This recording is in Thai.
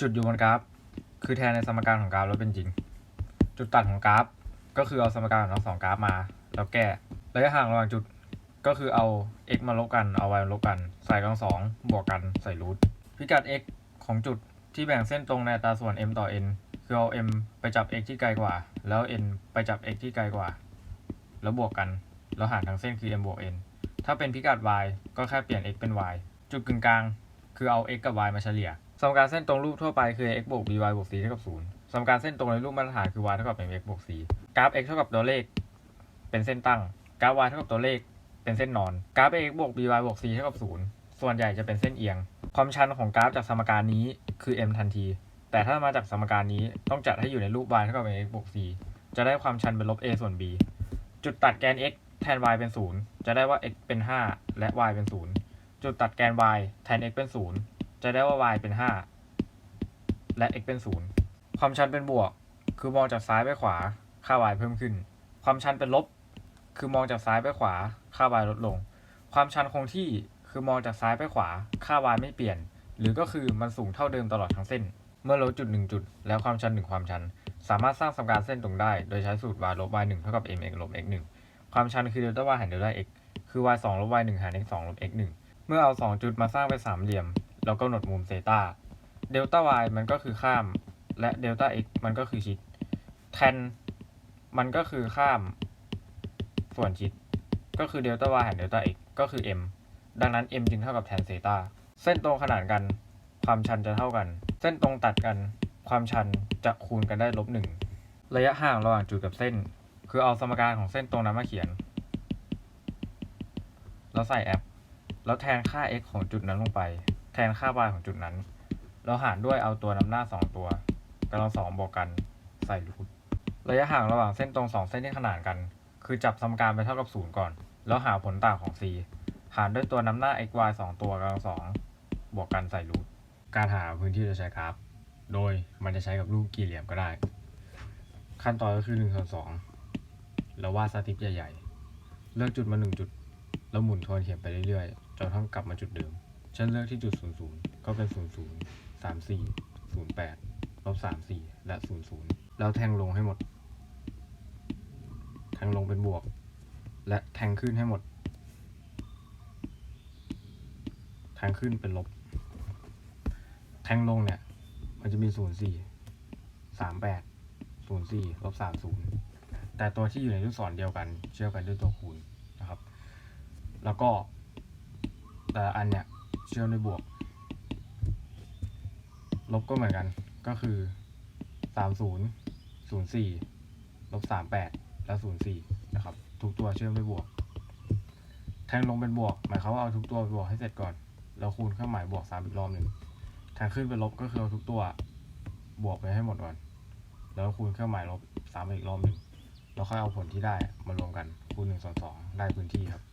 จุดอยู่บนกราฟ คือแทนในสมการของกราฟแล้วเป็นจริง จุดตัดของกราฟ ก็คือเอาสมการของทั้งสองกราฟมา แล้วแก้ระยะห่างระหว่างจุดก็คือเอา x มาลบกันเอา y มาลบกัน ใส่กำลังสองบวกกันใส่รูทพิกัด x ของจุดที่แบ่งเส้นตรงในอัตราส่วน m ต่อ n คือเอา m ไปจับ x ที่ไกลกว่า แล้ว n ไปจับ x ที่ไกลกว่า แล้วบวกกัน แล้วหารทั้งเส้นคือ m บวก n ถ้าเป็นพิกัด y ก็แค่เปลี่ยน x เป็น y จุดกึ่งกลาง คือเอา x กับ y มาเฉลี่ย สมการเส้นตรงรูปทั่วไปคือ x บวก by บวก c เท่ากับ0สมการเส้นตรงในรูปมาตรฐานคือ y เท่ากับ mx บวก c กราฟ x เท่ากับตัวเลข เป็นเส้นตั้ง กราฟ y เท่ากับตัวเลข เป็นเส้นนอน กราฟ x บวก by บวก c เท่ากับ0ส่วนใหญ่จะเป็นเส้นเอียง ความชันของกราฟจากสมการนี้คือ m ทันที แต่ถ้ามาจากสมการนี้ต้องจัดให้อยู่ในรูป y เท่ากับ mx บวก c จะได้ความชันเป็นลบ a ส่วน b จุดตัดแกน x แทน y เป็น 0 จะได้ว่า x เป็น 5 และ y เป็น 0 จุดตัดแกน y แทน x เป็น 0 จะได้ว่า y เป็น 5 และ x เป็น 0 ความชันเป็นบวก คือมองจากซ้ายไปขวา ค่า y เพิ่มขึ้น ความชันเป็นลบ คือมองจากซ้ายไปขวา ค่า y ลดลง ความชันคงที่ คือมองจากซ้ายไปขวา ค่า y ไม่เปลี่ยน หรือก็คือมันสูงเท่าเดิมตลอดทั้งเส้น เมื่อลดจุดหนึ่งจุด แล้วความชันหนึ่งความชัน สามารถสร้างสมการเส้นตรงได้ โดยใช้สูตร y ลบ y 1เท่ากับ mx ลบ x 1ความชันคือ delta y หาร delta x คือ y 2ลบ y 1หาร x 2ลบ x 1เมื่อเอา 2 จุดมาสร้างเป็นสามเหลี่ยม แล้วกำหนดมุมเซตา delta y มันก็คือข้าม และ delta x มันก็คือชิด tan มันก็คือข้ามส่วนชิด ก็คือ delta y หาร delta x ก็คือ m ดังนั้น m จึงเท่ากับ tan เซตาเส้นตรงขนานกัน ความชันจะเท่ากัน เส้นตรงตัดกัน ความชันจะคูณกันได้ลบหนึ่งระยะห่างระหว่างจุดกับเส้น คือเอาสมการของเส้นตรงนั้นมาเขียน แล้วใส่แอป แล้วแทนค่า x ของจุดนั้นลงไป แทนค่า y ของจุดนั้นแล้วหารด้วยเอาตัวนำหน้า 2 ตัวกำลังสองบวกกันใส่รูทระยะห่างระหว่างเส้นตรง 2 เส้นที่ขนานกัน คือจับสมการไปเท่ากับ 0 ก่อน แล้วหาผลต่างของ c หารด้วยตัวนำหน้า x y 2 ตัวกำลังสองบวกกันใส่รูทการหาพื้นที่โดยใช้กราฟ โดยมันจะใช้กับรูปกี่เหลี่ยมก็ได้ ขั้นตอนก็คือ1ส่วน2แล้ววาดสติปใหญ่ๆ เลือกจุดมา 1 จุด แล้วหมุนทวนเข็มไปเรื่อยๆ จนทั้งกลับมาจุดเดิม ฉันเลือกที่จุด 00 ก็เป็น 00 34 08ลบ34 และ 00 แล้วแทงลงให้หมด แทงลงเป็นบวก และแทงขึ้นให้หมด แทงขึ้นเป็นลบ แทงลงเนี่ย มันจะมี 04 38 04ลบ30 แต่ตัวที่อยู่ในลูกศรเดียวกัน เชื่อมกันด้วยตัวคูณนะครับ แล้วก็แต่อันเนี่ย เชื่อมด้วยบวก ลบก็เหมือนกันก็คือ30 04ลบ38และ04นะครับ ทุกตัวเชื่อมด้วยบวก แทงลงเป็นบวก หมายความว่าเอาทุกตัวไปบวกให้เสร็จก่อน แล้วคูณเครื่องหมายบวก3อีกรอบหนึ่งทางขึ้นเป็นลบก็คือเอาทุกตัวบวกไปให้หมดก่อน แล้วคูณเครื่องหมายลบสามอีกรอบหนึ่งแล้วค่อยเอาผลที่ได้มารวมกันคูณหนึ่งส่วนสองได้พื้นที่ครับ